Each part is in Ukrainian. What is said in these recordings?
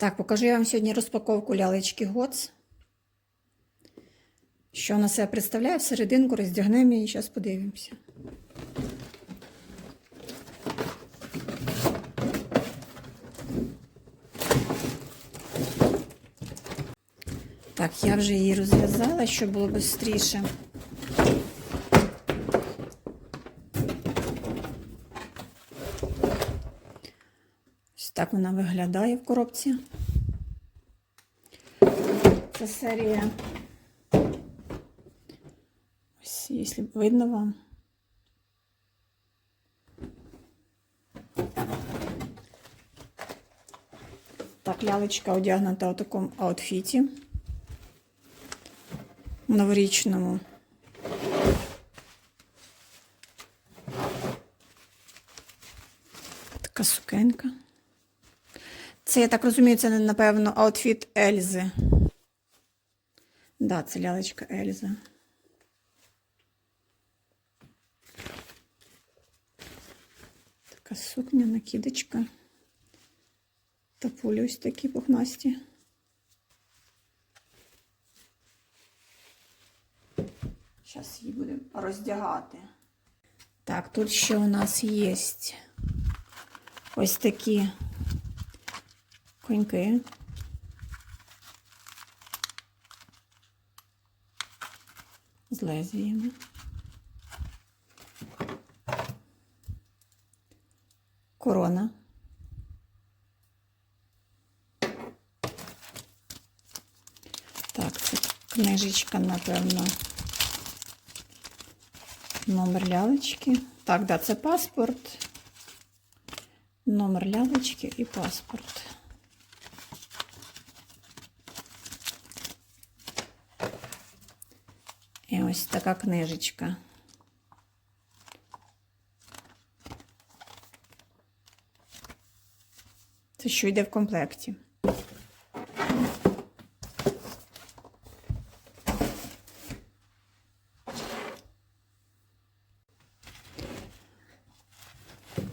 Так, покажу я вам сьогодні розпаковку лялечки Гоц. Що вона себе представляє всерединку, роздягнемо її, зараз подивимося. Так, я вже її розв'язала, щоб було швидше. Так вона виглядає в коробці. Це серія. Ось, якщо видно вам. Так, лялечка одягнута у такому аутфіті. Новорічному. Така сукенка. Це, я так розумію, це, напевно, аутфіт Ельзи. Да, це лялечка Ельза. Така сукня, накидочка. Та ось такі пухнасті. Зараз її будемо роздягати. Так, тут ще у нас є ось такі коньки. З лезвіями. Корона. Так, це книжечка, напевно. Номер лялечки. Так, да, це паспорт. Номер лялечки і паспорт. Ось така книжечка. Це що йде в комплекті.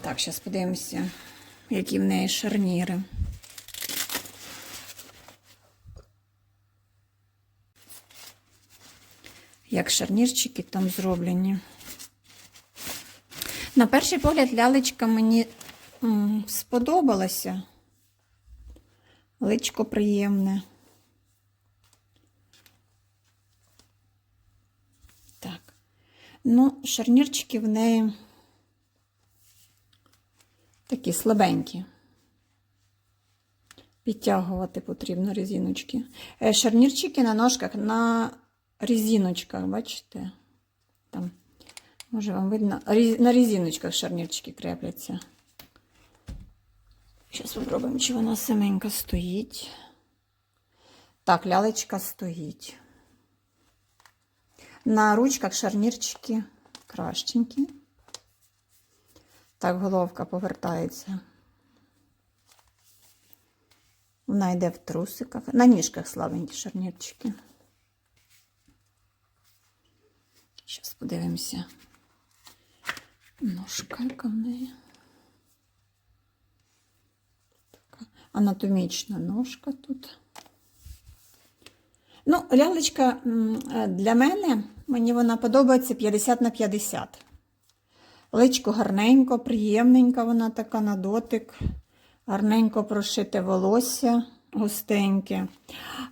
Так, зараз подивимося, які в неї шарніри. Як шарнірчики там зроблені. На перший погляд лялечка мені сподобалася. Личко приємне. Так. Ну, шарнірчики в неї такі слабенькі. Підтягувати потрібно резиночки. Е, Шарнірчики на ножках на резиночках, бачите? Там, може вам видно, на резиночках шарнірчики крепляться. Зараз спробуємо, чи вона саменька стоїть. Так, лялечка стоїть. На ручках шарнірчики кращенькі. Так, головка повертається. Вона йде в трусиках. На ніжках слабенькі шарнірчики. Зараз подивимося. Ножка яка в неї. Така анатомічна ножка тут. Ну, лялечка е, для мене, мені вона подобається 50 на 50. Личко гарненько, приємненька вона така на дотик. Гарненько прошите волосся густеньке.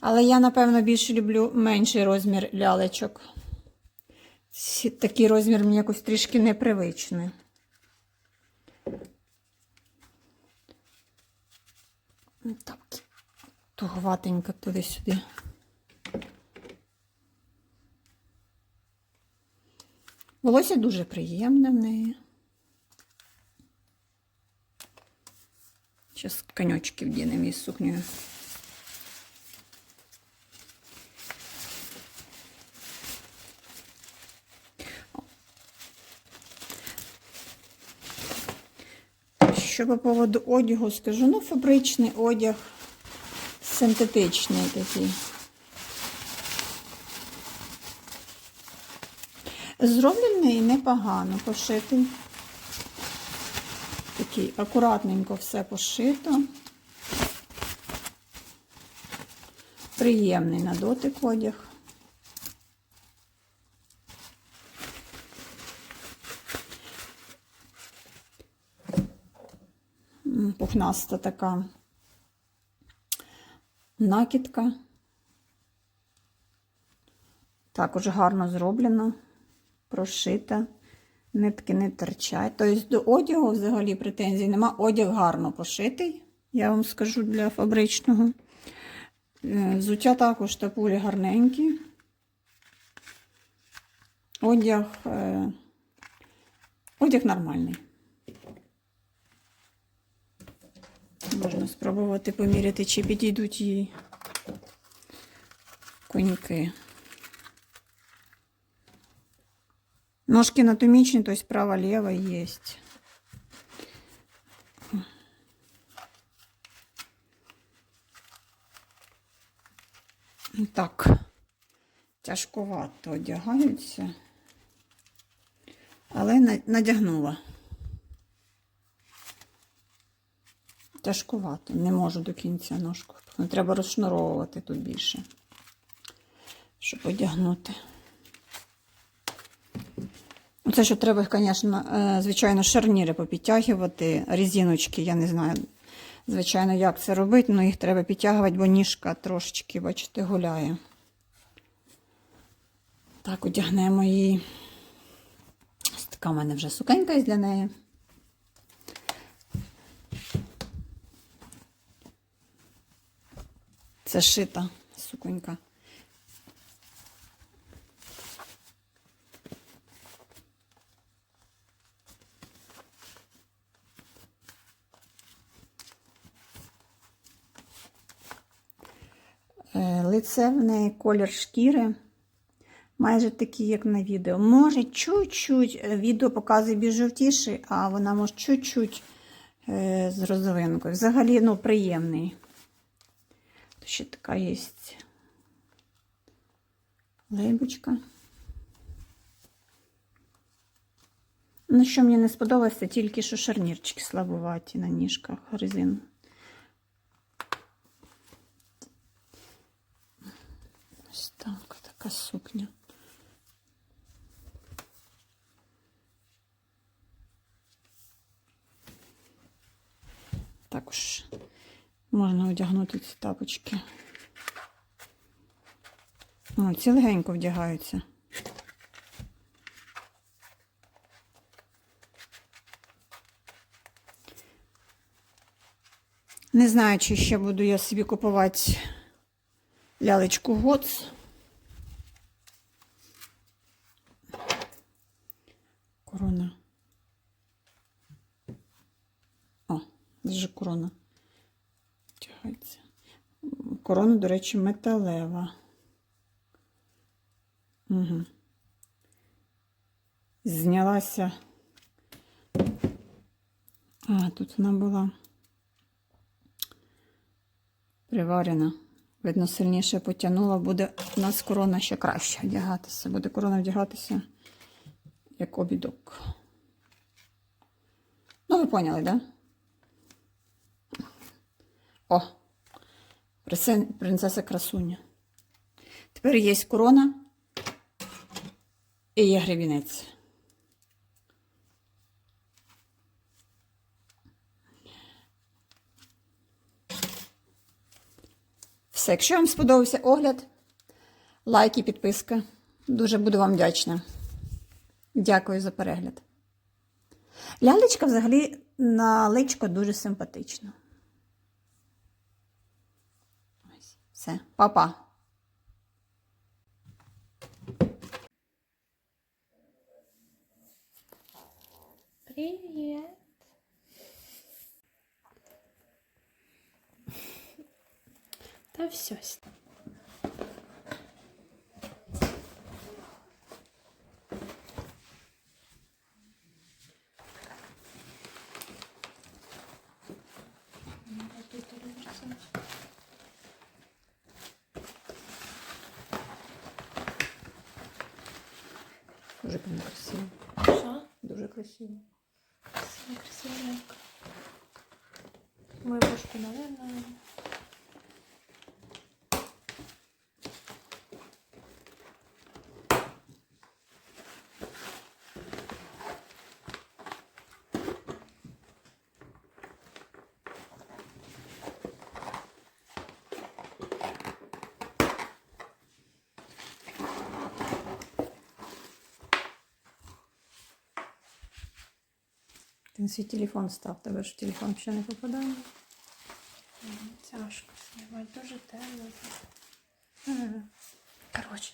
Але я, напевно, більше люблю менший розмір лялечок. Такий розмір мені якось трішки непривичний. Так, туговатенько туди-сюди. Волосся дуже приємне в неї. Зараз коньочки вдінемо із сукнею. Що по поводу одягу скажу, ну, фабричний одяг, синтетичний такий. Зроблений непогано пошитий. Такий акуратненько все пошито. Приємний на дотик одяг. Пухнаста така накидка. Також гарно зроблена, прошита, нитки не торчать. Тобто до одягу взагалі претензій нема. Одяг гарно пошитий, я вам скажу для фабричного. Е, Взуття також тапулі гарненькі. Одяг, е, одяг нормальний. Можна спробувати поміряти, чи підійдуть їй коньки. Ножки анатомичные, то есть право-лево есть. Так, тяжковато одягаються, але надягнула. Тяжкувато, не можу до кінця ножку. Треба розшнуровувати тут більше, щоб одягнути. Ну, Це що треба, звісно, е, звичайно, шарніри попідтягувати, резиночки, я не знаю, звичайно, як це робити, але їх треба підтягувати, бо ніжка трошечки, бачите, гуляє. Так, одягнемо її. Ось така в мене вже сукенька є для неї. Це шита суконька. Е, Лице в неї колір шкіри. Майже такий, як на відео. Може, чуть-чуть е, відео показує більш жовтіший, а вона може чуть-чуть е, з розовинкою. Взагалі, ну, приємний. Ще така є лейбочка. Ну, що мені не сподобалося, тільки що шарнірчики слабуваті на ніжках резин. Ось так, така сукня. Також можна одягнути ці тапочки. О, ці легенько вдягаються. Не знаю, чи ще буду я собі купувати лялечку Гоц. Корона. О, вже корона. Тягається. Корона, до речі, металева. Угу. Знялася. А, тут вона була приварена. Видно, сильніше потягнула, буде у нас корона ще краще вдягатися. Буде корона вдягатися як обідок. Ну, ви поняли, так? Да? О! Принце- Принцеса красуня. Тепер є корона і є гребінець. Все, якщо вам сподобався огляд, лайк і підписка. Дуже буду вам вдячна. Дякую за перегляд. Лялечка взагалі на личко дуже симпатична. Все, па-па. Привет. Да все. Дуже прям красиво. Що? Дуже красиво. Красиво, красиво. Мою бошку, наверное. Він свій телефон став, тебе ж телефон ще не попадає. Тяжко знімати, дуже темно. Коротше,